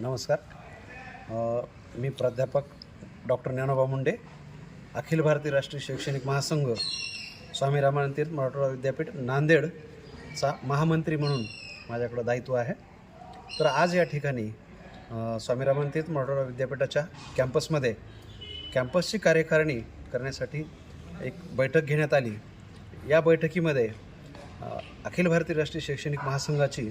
नमस्कार. मी प्राध्यापक डॉक्टर ज्ञानोबा मुंडे अखिल भारतीय राष्ट्रीय शैक्षणिक महासंघ स्वामी रामानंद तीर्थ मराठवाडा विद्यापीठ नांदेडचा महामंत्री म्हणून माझ्याकडं दायित्व आहे. तर आज या ठिकाणी स्वामी रामानंद तीर्थ मराठवाडा विद्यापीठाच्या कॅम्पसमध्ये कॅम्पसची कार्यकारिणी करण्यासाठी एक बैठक घेण्यात आली. या बैठकीमध्ये अखिल भारतीय राष्ट्रीय शैक्षणिक महासंघाची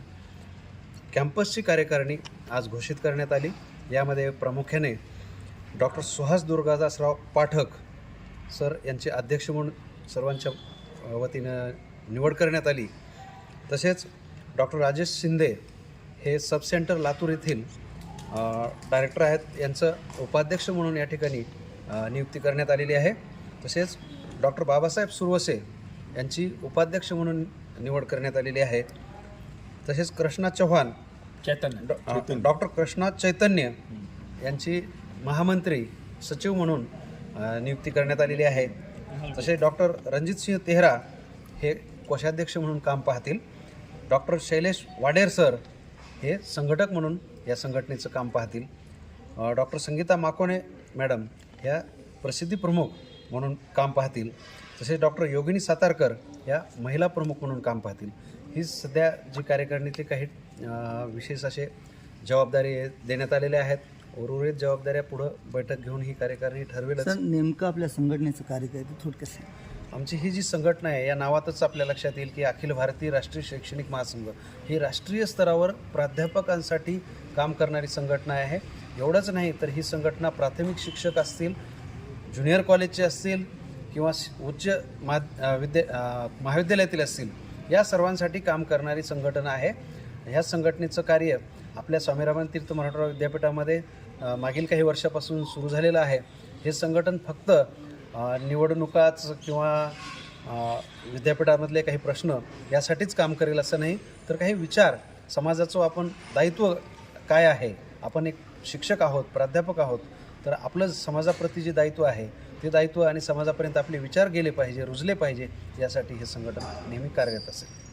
कॅम्पसची कार्यकारिणी आज घोषित करण्यात आली. यामध्ये प्रामुख्याने डॉक्टर सुहास दुर्गादासराव पाठक सर यांचे अध्यक्ष म्हणून सर्वांच्या वतीनं निवड करण्यात आली. तसेच डॉक्टर राजेश शिंदे हे सब सेंटर लातूर येथील डायरेक्टर आहेत. यांचं उपाध्यक्ष म्हणून या ठिकाणी नियुक्ती करण्यात आलेली आहे. तसेच डॉक्टर बाबासाहेब सुरवसे यांची उपाध्यक्ष म्हणून निवड करण्यात आलेली आहे. तसेच कृष्णा चव्हाण चैतन्य. डॉ- डॉक्टर कृष्णा चैतन्य यांची महामंत्री सचिव म्हणून अ, नियुक्ती करण्यात आलेली आहे. तसेच डॉक्टर रणजितसिंह तेहरा हे कोषाध्यक्ष म्हणून काम पाहतील. डॉक्टर शैलेश वाडेर सर हे संघटक म्हणून या संघटनेचं काम पाहतील. अ, डॉक्टर संगीता माकोणे मॅडम ह्या प्रसिद्धी प्रमुख म्हणून काम पाहतील. तसेच डॉक्टर योगिनी सातारकर या महिला प्रमुख म्हणून काम पाहतील. ही सध्या जी कार्यकारिणीतली काही विशेष असे जबाबदारी देण्यात आलेल्या आहेत. उर्वरित जबाबदाऱ्या पुढं बैठक घेऊन ही कार्यकारिणी ठरवेलच. सर नेमकं आपल्या संघटनेचं कार्य काय ते थोडक्यात. आमची ही जी संघटना आहे या नावातच आपल्या लक्षात येईल की अखिल भारतीय राष्ट्रीय शैक्षणिक महासंघ ही राष्ट्रीय स्तरावर प्राध्यापकांसाठी काम करणारी संघटना आहे. एवढंच नाही तर ही संघटना प्राथमिक शिक्षक असतील ज्युनियर कॉलेजचे असतील किंवा उच्च मा विद्या महाविद्यालयातील असतील या सर्वांसाठी काम करणारी संघटना आहे. ह्या संघटनेचं कार्य आपल्या स्वामीरामन तीर्थ मराठवाडा विद्यापीठामध्ये मागील काही वर्षापासून सुरू झालेलं आहे. हे संघटन फक्त निवडणुकाच किंवा विद्यापीठामधले काही प्रश्न यासाठीच काम करेल असं नाही. तर काही विचार समाजाचं आपण दायित्व काय आहे? आपण एक शिक्षक आहोत प्राध्यापक आहोत. तर आपलं समाजाप्रती जे दायित्व आहे ते दायित्व आणि समाजापर्यंत आपले विचार गेले पाहिजे रुजले पाहिजे यासाठी हे संघटन नेहमी कार्यरत असेल.